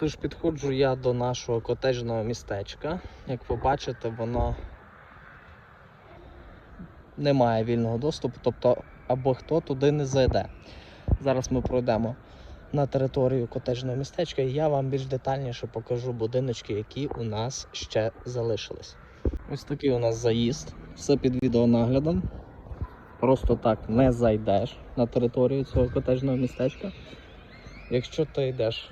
Тож підходжу я до нашого котеджного містечка. Як ви бачите, воно не має вільного доступу, тобто або хто туди не зайде. Зараз ми пройдемо на територію котеджного містечка і я вам більш детальніше покажу будиночки, які у нас ще залишились. Ось такий у нас заїзд, все під відеонаглядом. Просто так не зайдеш на територію цього котеджного містечка. Якщо ти йдеш,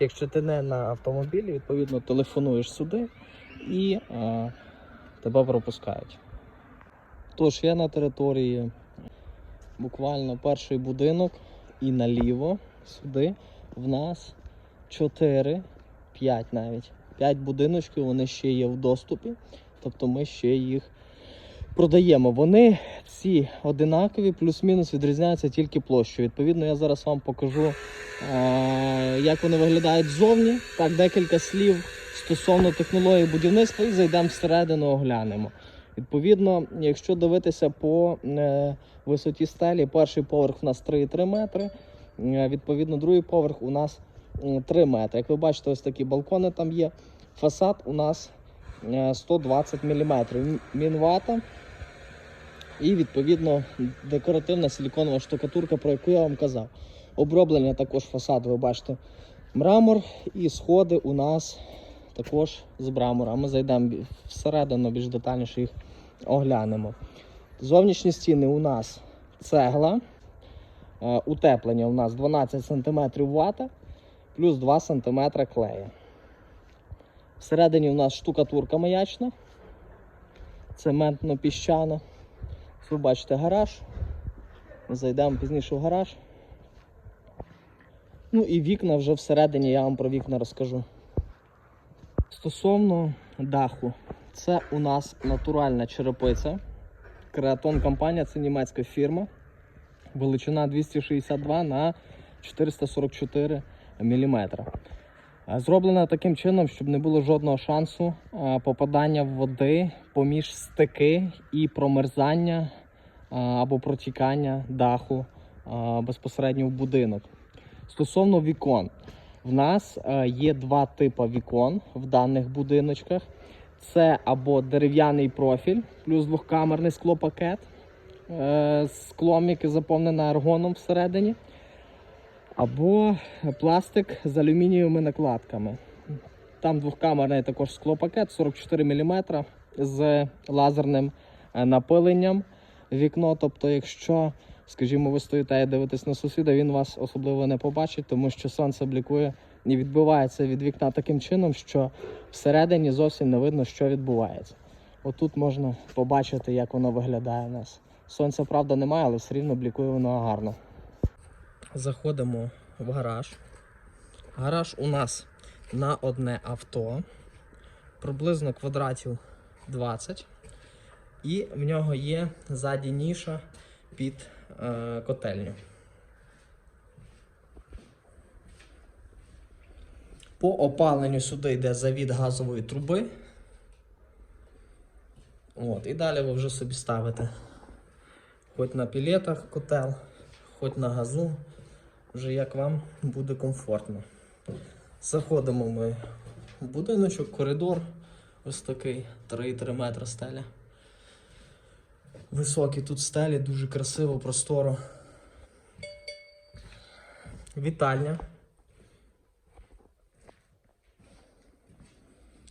якщо ти не на автомобілі, відповідно телефонуєш сюди і тебе пропускають. Тож я на території буквально перший будинок і наліво сюди в нас 4, 5 навіть. 5 будиночків, вони ще є в доступі, тобто ми ще їх продаємо. Вони всі одинакові, плюс-мінус відрізняються тільки площею. Відповідно, я зараз вам покажу, е, як вони виглядають ззовні. Так, декілька слів стосовно технології будівництва і зайдемо всередину, оглянемо. Відповідно, якщо дивитися по е, висоті стелі, перший поверх у нас 3,3 метри. е, Відповідно, другий поверх у нас 3 метри. Як ви бачите, ось такі балкони там є. Фасад у нас е, 120 мм. Мінвата. І відповідно декоративна силіконова штукатурка, про яку я вам казав. Оброблення також фасаду, ви бачите, мрамор і сходи у нас також з мрамора. Ми зайдемо всередину більш детальніше їх оглянемо. Зовнішні стіни у нас цегла, е, утеплення у нас 12 см вата, плюс 2 см клея. Всередині у нас штукатурка маячна, цементно-піщана. Ви бачите гараж. Зайдемо пізніше в гараж. Ну і вікна вже всередині я вам про вікна розкажу. Стосовно даху, це у нас натуральна черепиця. Креатон компанія, це німецька фірма. Величина 262 на 444 мм. Зроблена таким чином, щоб не було жодного шансу попадання води поміж стики і промерзання або протікання даху безпосередньо в будинок. Стосовно вікон, в нас є два типи вікон в даних будиночках. Це або дерев'яний профіль, плюс двохкамерний склопакет е, з склом, яке заповнене аргоном всередині, або пластик з алюмінієвими накладками. Там двохкамерний також склопакет 44 мм з лазерним е, напиленням вікно. Тобто, якщо, скажімо, ви стоїте і дивитесь на сусіда, він вас особливо не побачить, тому що сонце блікує і відбивається від вікна таким чином, що всередині зовсім не видно, що відбувається. Отут можна побачити, як воно виглядає у нас. Сонця, правда, немає, але все рівно блікує воно гарно. Заходимо в гараж. Гараж у нас на одне авто, приблизно квадратів 20. І в нього є ззаді ніша під е, котельню. По опаленню сюди йде завід газової труби. От, і далі ви вже собі ставите хоч на пілетах котел, хоч на газу, вже як вам буде комфортно. Заходимо ми в будиночок, коридор ось такий 3,3 метра стеля. Високі тут стелі, дуже красиво, просторо. Вітальня.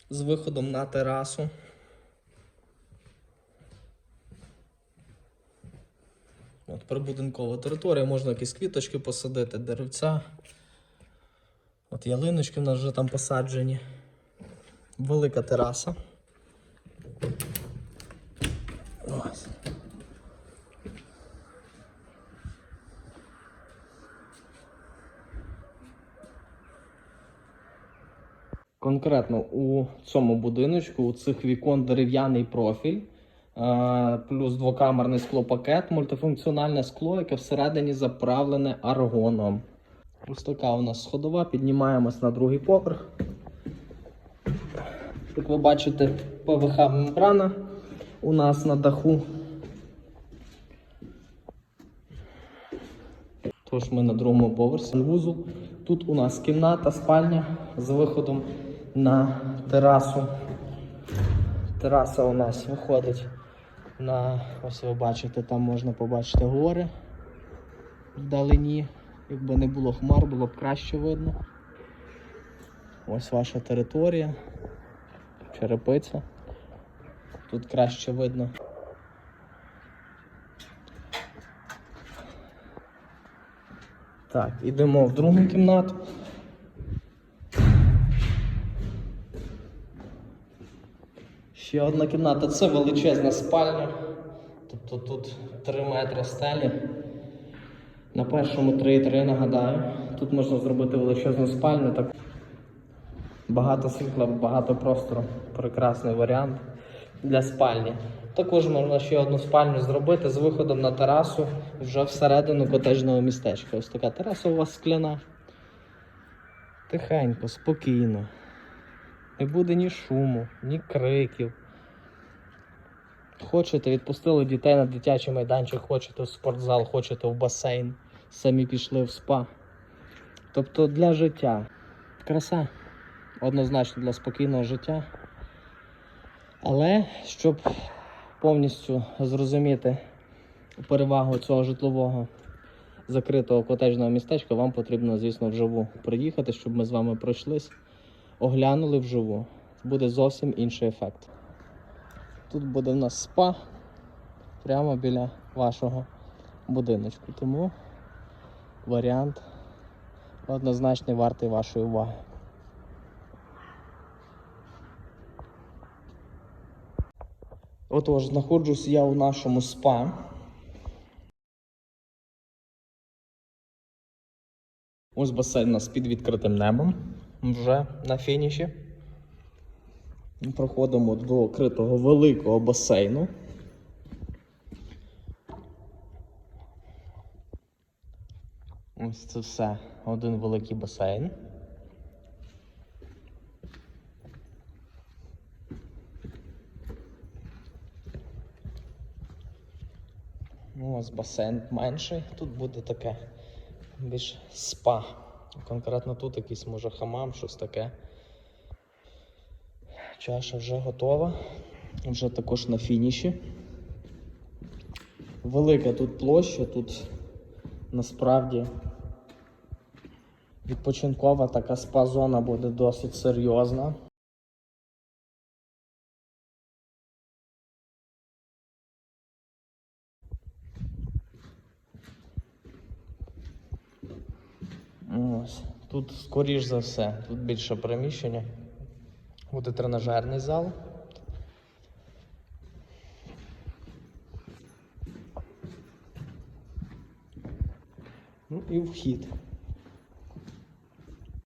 З виходом на терасу. От прибудинкова територія, можна якісь квіточки посадити, деревця. От ялиночки в нас вже там посаджені. Велика тераса. Конкретно у цьому будиночку, у цих вікон дерев'яний профіль, плюс двокамерний склопакет, мультифункціональне скло, яке всередині заправлене аргоном. Ось така у нас сходова, піднімаємось на другий поверх. Як ви бачите, ПВХ мембрана у нас на даху. Тож ми на другому поверсі вузол Тут у нас кімната, спальня з виходом на терасу. Тераса у нас виходить на, ось ви бачите, там можна побачити гори вдалині. Якби не було хмар, було б краще видно. Ось ваша територія, черепиця. Тут краще видно. Так, ідемо в другу кімнату. Ще одна кімната. Це величезна спальня. Тобто тут 3 метри стелі. На першому 3,3 нагадаю. Тут можна зробити величезну спальню. Так. Багато світла, багато простору. Прекрасний варіант для спальні. Також можна ще одну спальню зробити з виходом на терасу вже всередину котежного містечка. Ось така тераса у вас скляна. Тихенько, спокійно. Не буде ні шуму, ні криків. Хочете, відпустили дітей на дитячий майданчик, хочете в спортзал, хочете в басейн, самі пішли в спа. Тобто для життя. Краса. Однозначно для спокійного життя. Але щоб повністю зрозуміти перевагу цього житлового закритого котежного містечка, вам потрібно, звісно, вживу приїхати, щоб ми з вами пройшлись, оглянули вживу. Буде зовсім інший ефект. Тут буде в нас спа прямо біля вашого будиночку. Тому варіант однозначно вартий вашої уваги. Отож, знаходжусь я у нашому спа. Ось басейн у нас під відкритим небом. Вже на фініші. Проходимо до критого великого басейну. Ось це все. Один великий басейн. Ну, ось басейн менший. Тут буде таке більш спа. Конкретно тут якийсь може хамам, щось таке. Чаша вже готова. Вже також на фініші. Велика тут площа, тут насправді відпочинкова така спа-зона буде досить серйозна. Ось. Тут, скоріш за все, тут більше приміщення. Буде тренажерний зал. Ну і вхід.